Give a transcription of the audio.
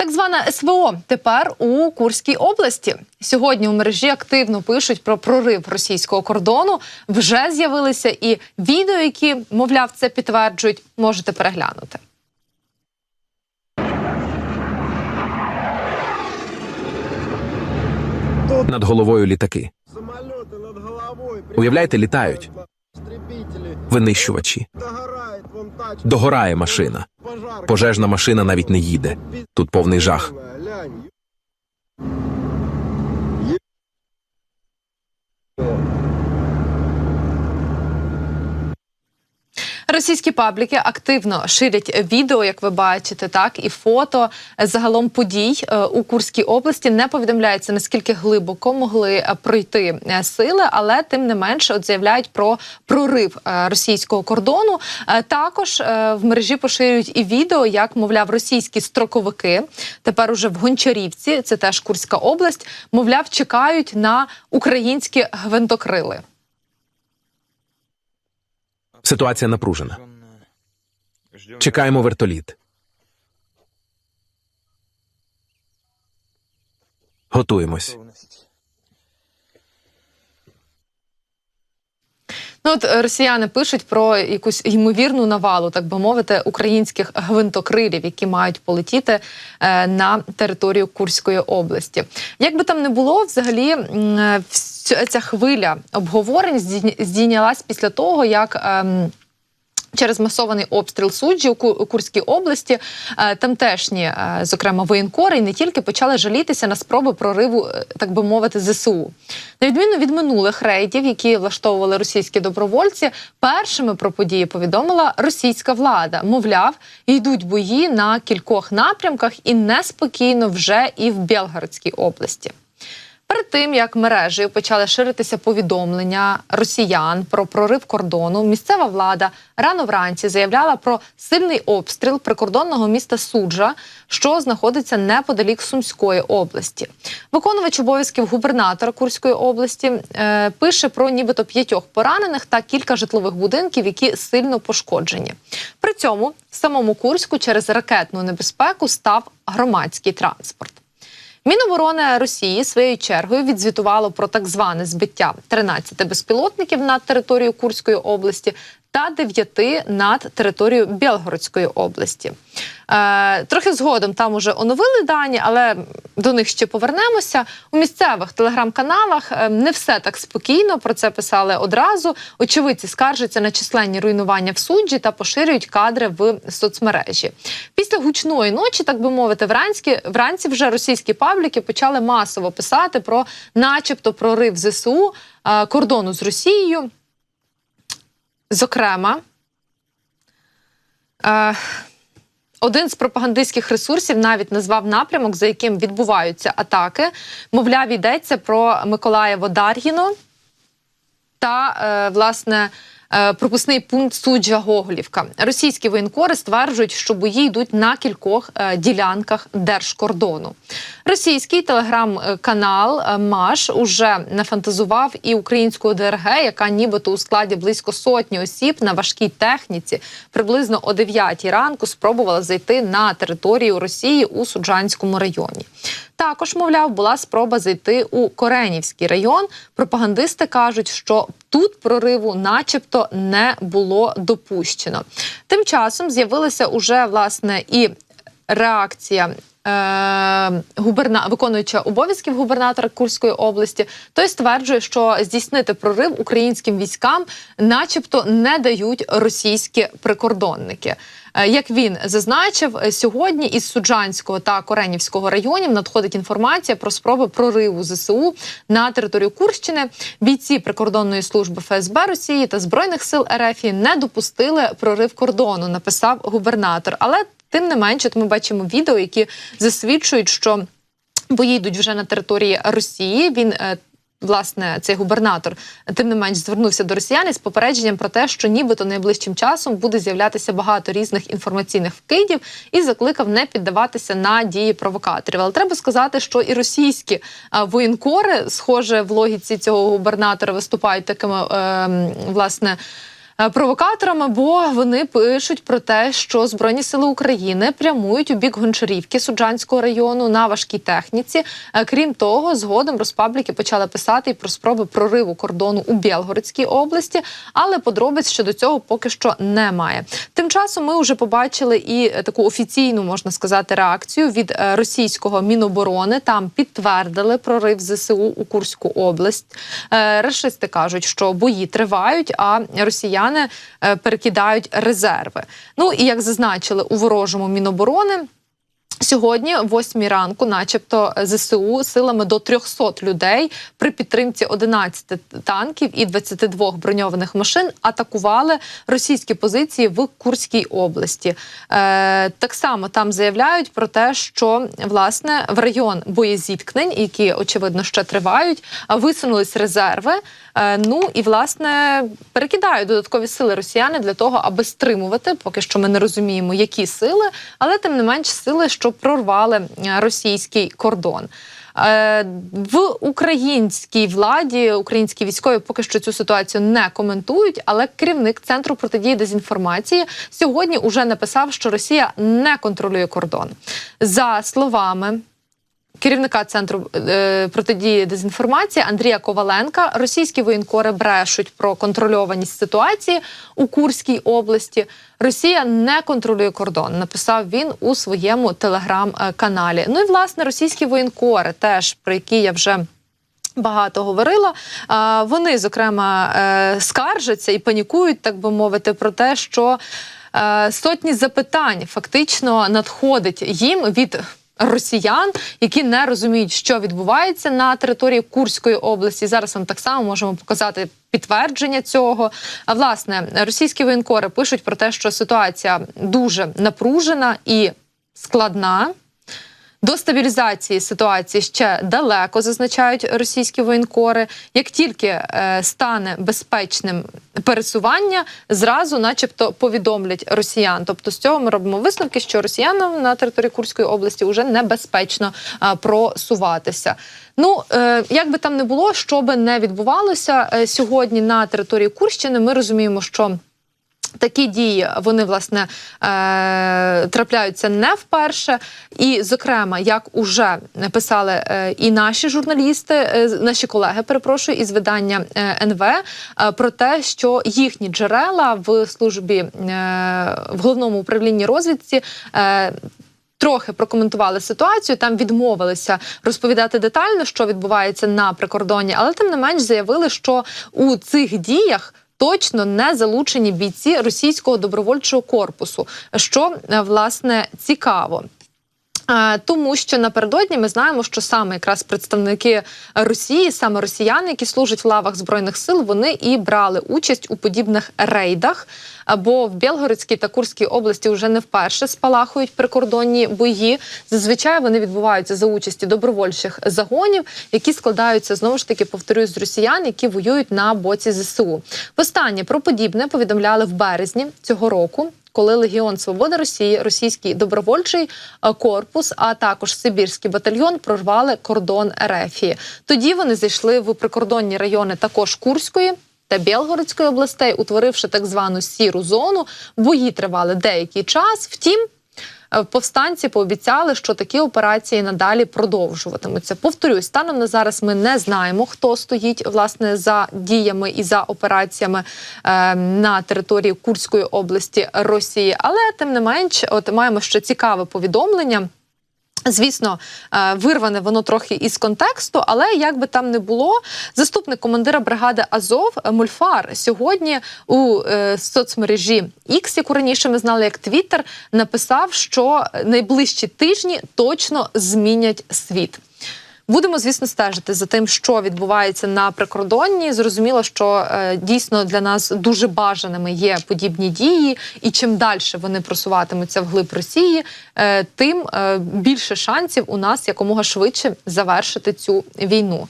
Так звана СВО тепер у Курській області. Сьогодні у мережі активно пишуть про прорив російського кордону. Вже з'явилися і відео, які, мовляв, це підтверджують. Можете переглянути. Над головою літаки. Уявляєте, літають. Винищувачі. Догорає машина. Пожежна машина навіть не їде. Тут повний жах. Лянь. Російські пабліки активно ширять відео, як ви бачите, так і фото загалом подій е, у Курській області. Не повідомляється наскільки глибоко могли е, пройти е, сили, але тим не менше от заявляють про прорив російського кордону. Також в мережі поширюють і відео, як мовляв російські строковики тепер уже в Гончарівці, це теж Курська область, мовляв, чекають на українські гвинтокрили. Ситуація напружена. Чекаємо вертоліт. Готуємось. Ну от е, росіяни пишуть про якусь ймовірну навалу, так би мовити, українських гвинтокрилів, які мають полетіти е, на територію Курської області. Як би там не було, взагалі е, ця хвиля обговорень здійня- здійнялась після того, як. ем, Через масований обстріл суджі у Ку- Курській області е, тамтешні, е, зокрема воєнкори, і не тільки почали жалітися на спроби прориву, е, так би мовити, ЗСУ. На відміну від минулих рейдів, які влаштовували російські добровольці, першими про події повідомила російська влада. Мовляв, йдуть бої на кількох напрямках і неспокійно вже і в Білгородській області. Перед тим як мережею почали ширитися повідомлення росіян про прорив кордону, місцева влада рано вранці заявляла про сильний обстріл прикордонного міста Суджа, що знаходиться неподалік Сумської області. Виконувач обов'язків губернатора Курської області е, пише про нібито п'ятьох поранених та кілька житлових будинків, які сильно пошкоджені. При цьому в самому Курську через ракетну небезпеку став громадський транспорт. Міноборони Росії своєю чергою відзвітувало про так зване збиття 13 безпілотників над територією Курської області та 9 над територією Білгородської області. Е, трохи згодом там уже оновили дані, але до них ще повернемося. У місцевих телеграм-каналах е, не все так спокійно. Про це писали одразу. Очевидці скаржаться на численні руйнування в суджі та поширюють кадри в соцмережі. Після гучної ночі, так би мовити, вранці, вранці вже російські пабліки почали масово писати про, начебто, прорив ЗСУ е, кордону з Росією. Зокрема, е, один з пропагандистських ресурсів навіть назвав напрямок, за яким відбуваються атаки. Мовляв, йдеться про Миколаєво Дар'їно та е, власне. Е, Пропускний пункт суджа Гоголівка. Російські воєнкори стверджують, що бої йдуть на кількох е, ділянках держкордону. Російський телеграм-канал е, Маш уже нафантазував і українську ДРГ, яка нібито у складі близько сотні осіб на важкій техніці приблизно о 9 ранку спробувала зайти на територію Росії у Суджанському районі. Також, мовляв, була спроба зайти у Коренівський район. Пропагандисти кажуть, що тут прориву, начебто, не було допущено. Тим часом з'явилася уже власне і реакція. Е, губерна... виконуюча обов'язків губернатора Курської області, той стверджує, що здійснити прорив українським військам, начебто, не дають російські прикордонники. Е, Як він зазначив, сьогодні із Суджанського та Коренівського районів надходить інформація про спроби прориву ЗСУ на територію Курщини. Бійці прикордонної служби ФСБ Росії та збройних сил РФ не допустили прорив кордону. Написав губернатор. Але тим не менше, от ми бачимо відео, які засвідчують, що бої йдуть вже на території Росії. Він е, власне цей губернатор тим не менш звернувся до росіян із попередженням про те, що нібито найближчим часом буде з'являтися багато різних інформаційних вкидів, і закликав не піддаватися на дії провокаторів. Але треба сказати, що і російські воєнкори, схоже, в логіці цього губернатора виступають такими е, власне. Е, провокаторами, бо вони пишуть про те, що Збройні сили України прямують у бік Гончарівки Суджанського району на важкій техніці. Е, Крім того, згодом розпабліки почали писати і про спроби прориву кордону у Білгородській області, але подробиць щодо цього поки що немає. Тим часом ми вже побачили і е, таку офіційну можна сказати реакцію від російського міноборони. Там підтвердили прорив ЗСУ у Курську область. Рашисти кажуть, що бої тривають, а росіяни е, перекидають резерви. Ну і як зазначили у ворожому міноборони. Сьогодні, в 8 ранку, начебто, ЗСУ силами до 300 людей при підтримці 11 танків і 22 броньованих машин атакували російські позиції в Курській області. Е, так само там заявляють про те, що власне в район боєзіткнень, які очевидно ще тривають, а висунулись резерви. Е, ну і власне перекидають додаткові сили росіяни для того, аби стримувати. Поки що ми не розуміємо, які сили, але тим не менш сили, що прорвали е, російський кордон. Е, В українській владі українські військові поки що цю ситуацію не коментують, але керівник центру протидії дезінформації сьогодні уже написав, що Росія не контролює кордон. За словами керівника центру е, протидії дезінформації Андрія Коваленка. Російські воєнкори брешуть про контрольованість ситуації у Курській області. Росія не контролює кордон. Написав він у своєму телеграм-каналі. Ну і власне російські воєнкори, теж про які я вже. Багато говорила. Вони, зокрема, е, скаржаться і панікують, так би мовити, про те, що е, сотні запитань фактично надходить їм від росіян, які не розуміють, що відбувається на території Курської області. Зараз вам так само можемо показати підтвердження цього. А власне, російські воєнкори пишуть про те, що ситуація дуже напружена і складна. До стабілізації ситуації ще далеко зазначають російські воєнкори. Як тільки е, стане безпечним пересування, зразу, начебто, повідомлять росіян. Тобто, з цього ми робимо висновки, що росіянам на території Курської області вже небезпечно е, просуватися. Ну е, як би там не було, що би не відбувалося е, сьогодні на території Курщини, ми розуміємо, що. Такі дії вони власне е, трапляються не вперше, і, зокрема, як уже писали е, і наші журналісти, е, наші колеги, перепрошую, із видання НВ, про те, що їхні джерела в службі в головному управлінні розвідці. Трохи прокоментували ситуацію, там відмовилися розповідати детально, що відбувається на прикордонні, але тим не менш заявили, що у цих діях точно не залучені бійці російського добровольчого корпусу, що е, власне цікаво. Тому що напередодні ми знаємо, що саме якраз представники Росії, саме росіяни, які служать в лавах збройних сил, вони і брали участь у подібних рейдах. Бо в Білгородській та Курській області вже не вперше спалахують прикордонні бої. Зазвичай вони відбуваються за участі добровольчих загонів, які складаються знову ж таки, повторюсь, з росіян, які воюють на боці ЗСУ. Востаннє про подібне повідомляли в березні цього року. Коли Легіон Свободи Росії, російський добровольчий е, корпус, а також Сибірський батальйон прорвали кордон Ерефії. Тоді вони зайшли в прикордонні райони також Курської та Білгородської областей, утворивши так звану сіру зону. Бої тривали деякий час. Втім. Е, Повстанці пообіцяли, що такі операції надалі продовжуватимуться. Повторюсь, станом на зараз ми не знаємо, хто стоїть власне за діями і за операціями е, на території Курської області Росії. Але тим не менш, от маємо ще цікаве повідомлення. Звісно, е, вирване воно трохи із контексту, але як би там не було, заступник командира бригади Азов Мульфар сьогодні у е, соцмережі X, яку раніше ми знали як Твіттер, написав, що найближчі тижні точно змінять світ. Будемо, звісно, стежити за тим, що відбувається на прикордонні. Зрозуміло, що е, дійсно для нас дуже бажаними є подібні дії, і чим далі вони просуватимуться вглиб Росії, е, тим е, більше шансів у нас якомога швидше завершити цю війну.